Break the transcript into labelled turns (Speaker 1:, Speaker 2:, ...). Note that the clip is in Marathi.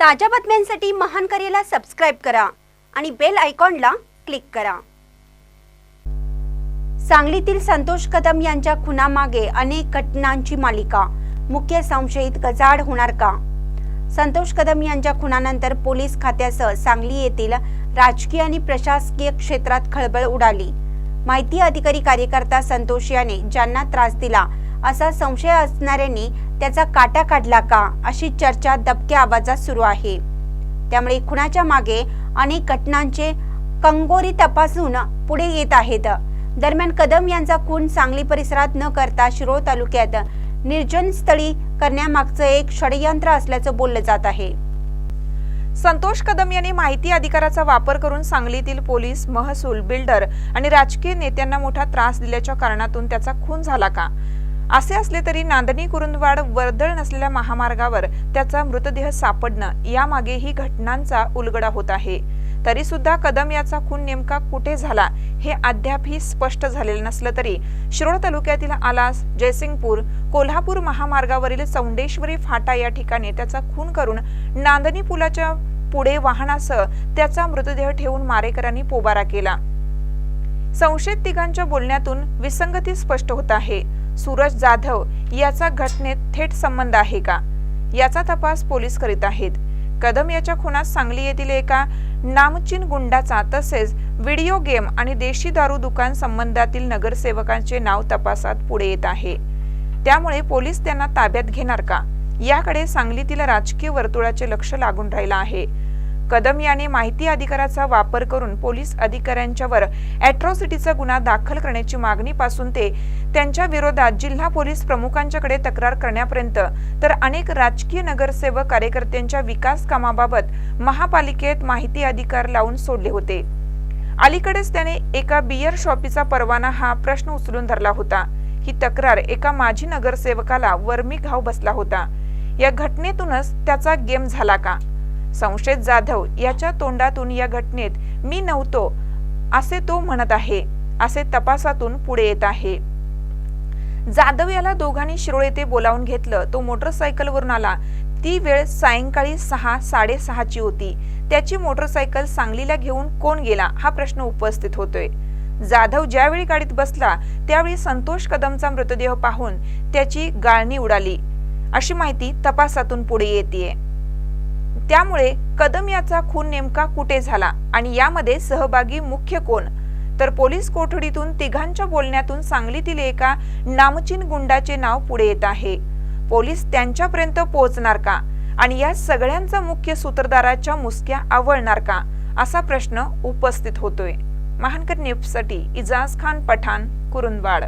Speaker 1: ताज्या बातम्यांसाठी महान करेला सबस्क्राईब करा आणि बेल आयकॉनला क्लिक करा. सांगलीतील संतोष कदम यांच्या खुनामागे अनेक घटनांची मालिका. मुख्य संशयित गजाड होणार का? संतोष कदम यांच्या खुनानंतर पोलीस खात्यासह सांगली येथील राजकीय आणि प्रशासकीय क्षेत्रात खळबळ उडाली. माहिती अधिकारी कार्यकर्ता संतोष याने ज्यांना त्रास दिला असा संशय असणाऱ्यांनी त्याचा काटा काढला का अशी चर्चा दबक्या आवाजात सुरू आहे. त्यामुळे खुनाच्या मागे अनेक घटनांचे कंगोरी तपासून पुढे येत आहेत. दरम्यान कदम यांचा खून सांगली परिसरात न करता शिरोळ तालुक्यात निर्जन स्थळी करण्यामागचं एक षडयंत्र असल्याचं बोललं जात आहे.
Speaker 2: संतोष कदम यांनी माहिती अधिकाराचा वापर करून सांगलीतील पोलीस महसूल बिल्डर आणि राजकीय नेत्यांना मोठा त्रास दिल्याच्या कारणातून त्याचा खून झाला का? असे असले तरी नांदणी कुरुंदवाड वर्दळ नसलेल्या महामार्गावर त्याचा मृतदेह सापडणं यामागे ही घटनांचा उलगडा होत आहे. तरी सुद्धा कदम याचा खून नेमका कुठे झाला हे अद्यापही स्पष्ट झालेलं नसलं तरी शिरोळ तालुक्यातील आलास जयसिंगपूर कोल्हापूर महामार्गावरील चौंडेश्वरी फाटा या ठिकाणी त्याचा खून करून नांदणी पुलाच्या पुढे वाहनासह त्याचा मृतदेह ठेवून मारेकरांनी पोबारा केला. संशयित तिघांच्या बोलण्यातून विसंगती स्पष्ट होत आहे. सूरज जाधव याचा घटनेत थेट संबंध आहे का? याचा तपास पोलीस करीत आहेत. कदम याच्या खुनात सांगली येथील एका नामचीन गुंडाचा तसेच व्हिडिओ गेम आणि देशी दारू दुकान संबंधातील नगरसेवकांचे नाव तपासात पुढे येत आहे. त्यामुळे पोलीस त्यांना ताब्यात घेणार का? याकडे सांगलीतील राजकीय वर्तुळाचे लक्ष लागून राहिलं आहे. कदम याने माहिती अधिकाराचा वापर करून पोलीस अधिकाऱ्यांच्यावर अॅट्रॉसिटीचा गुन्हा दाखल करण्याची मागणीपासून ते त्यांच्या विरोधात जिल्हा पोलीस प्रमुखांच्याकडे तक्रार करण्यापर्यंत तर अनेक राजकीय नगरसेवक कार्यकर्त्यांच्या विकास कामाबाबत महापालिकेत माहिती अधिकार लावून सोडले होते. अलीकडेच त्याने एका बियर शॉपीचा परवाना हा प्रश्न उचलून धरला होता. ही तक्रार एका माजी नगरसेवकाला वर्मी घाव बसला होता. या घटनेतूनच त्याचा गेम झाला का? संशयित जाधव याच्या तोंडातून या घटनेत मी नव्हतो असे तो म्हणत आहे असे तपासातून पुढे येत आहे. जाधव याला दोघांनी शिरोळ येथे बोलावून घेतलं. तो मोटरसायकलवरून आला. ती वेळ सायंकाळी सहा साडेसहाची होती. त्याची मोटरसायकल सांगलीला घेऊन कोण गेला हा प्रश्न उपस्थित होतोय. जाधव ज्यावेळी गाडीत बसला त्यावेळी संतोष कदमचा मृतदेह पाहून त्याची गाळणी उडाली. अशी माहिती तपासातून पुढे येते त्यामुळे कदम याचा खून नेमका कुठे झाला आणि यामध्ये सहभागी मुख्य कोण? तर पोलीस कोठडीतून तिघांच्या बोलण्यातून सांगलीतील एका नामचीन गुंडाचे नाव पुढे येत आहे. पोलीस त्यांच्यापर्यंत पोहोचणार का? आणि या सगळ्यांचा मुख्य सूत्रधाराच्या मुसक्या आवळणार का? असा प्रश्न उपस्थित होतोय. महानकर न्यूजसाठी इजाज खान पठाण कुरुंदवाड.